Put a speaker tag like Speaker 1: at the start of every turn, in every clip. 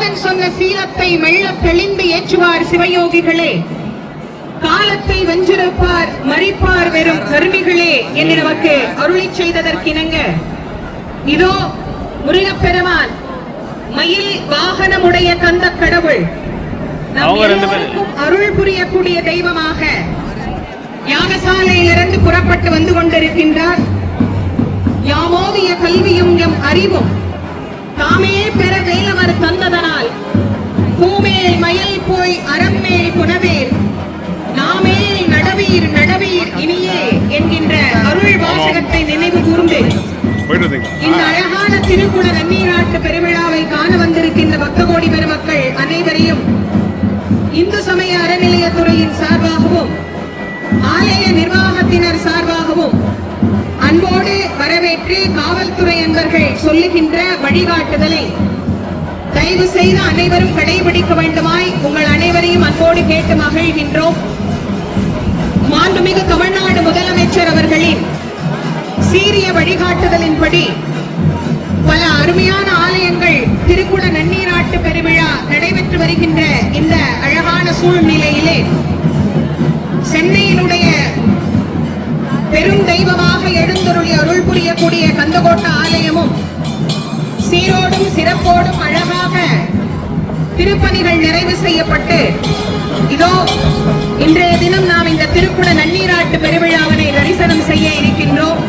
Speaker 1: நாதன் சொன்ன சீலத்தை மெல்ல தெளிந்து ஏற்றுவார் சிவயோகிகளே. காலத்தை வென்றிருப்பார் மறிப்பார் வெறும் கருமிகளே என்று நமக்கு அருளி செய்ததற்கிணங்க. இதோ முருகப்பெருமான் மயில் வாகனமுடைய கந்த கடவுள். அருள் புரியக்கூடிய தெய்வமாக யாகசாலையிலிருந்து புறப்பட்டு வந்து கொண்டிருக்கின்றார். யாமோதிய கல்வியும் எம் அறிவும் தாமே பெற வேலவர் தந்ததனால். பூமேல் மயில் போய் அறம்மேல் புனவேல். நாமேல் நடவீர் நடவீர் இனியே என்கின்ற அருள் வாசகத்தை நினைவு கூர்ந்து. இந்த அழகான திருக்குட நன்னீராட்டு பெருவிழாவை காண வந்திருக்கின்ற பக்த கோடி பெருமக்கள் அனைவரையும் இந்து சமய அறநிலையத்துறையின் சார்பாகவும் ஆலய நிர்வாகத்தினர் சொல்லுகின்ற வழிகாட்டுதலை தயவு செய்து அனைவரும் கடைபிடிக்க வேண்டுமாய் உங்கள் அனைவரையும் அன்போடு கேட்டு மகிழ்கின்றோம். மாண்புமிகு தமிழ்நாடு முதலமைச்சர் அவர்களின் சீரிய வழிகாட்டுதலின்படி பல அருமையான ஆலயங்கள் திருக்குள நன்னீராட்டு பெருவிழா நடைபெற்று வருகின்ற இந்த அழகான சூழ்நிலையிலே புரியக்கூடிய கந்தகோட்ட ஆலயமும் சீரோடும் சிறப்போடும் அழகாக திருப்பணிகள் நிறைவு செய்யப்பட்டு இதோ இன்றைய தினம் நாம் இந்த திருக்குட நன்னீராட்டு பெருவிழாவினை தரிசனம் செய்ய இருக்கின்றோம்.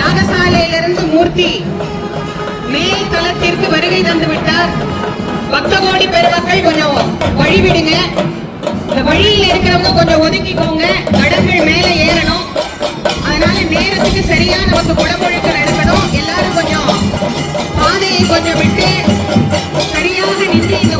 Speaker 1: யாகசாலையிலிருந்து மூர்த்தி மேல் தளத்திற்கு வருகை தந்து விட்டார். பக்த கோடி பெருமக்கள் கொஞ்சம் வழிவிடுங்க. இந்த வழியில் இருக்கிறவங்க கொஞ்சம் ஒதுக்கிக்கோங்க. கடன்கள் நேரத்துக்கு சரியா நமக்கு குடமுழுக்கு நடக்கணும் எல்லாரும் கொஞ்சம் பாதையை கொஞ்சம் விட்டு சரியாக நின்று இந்த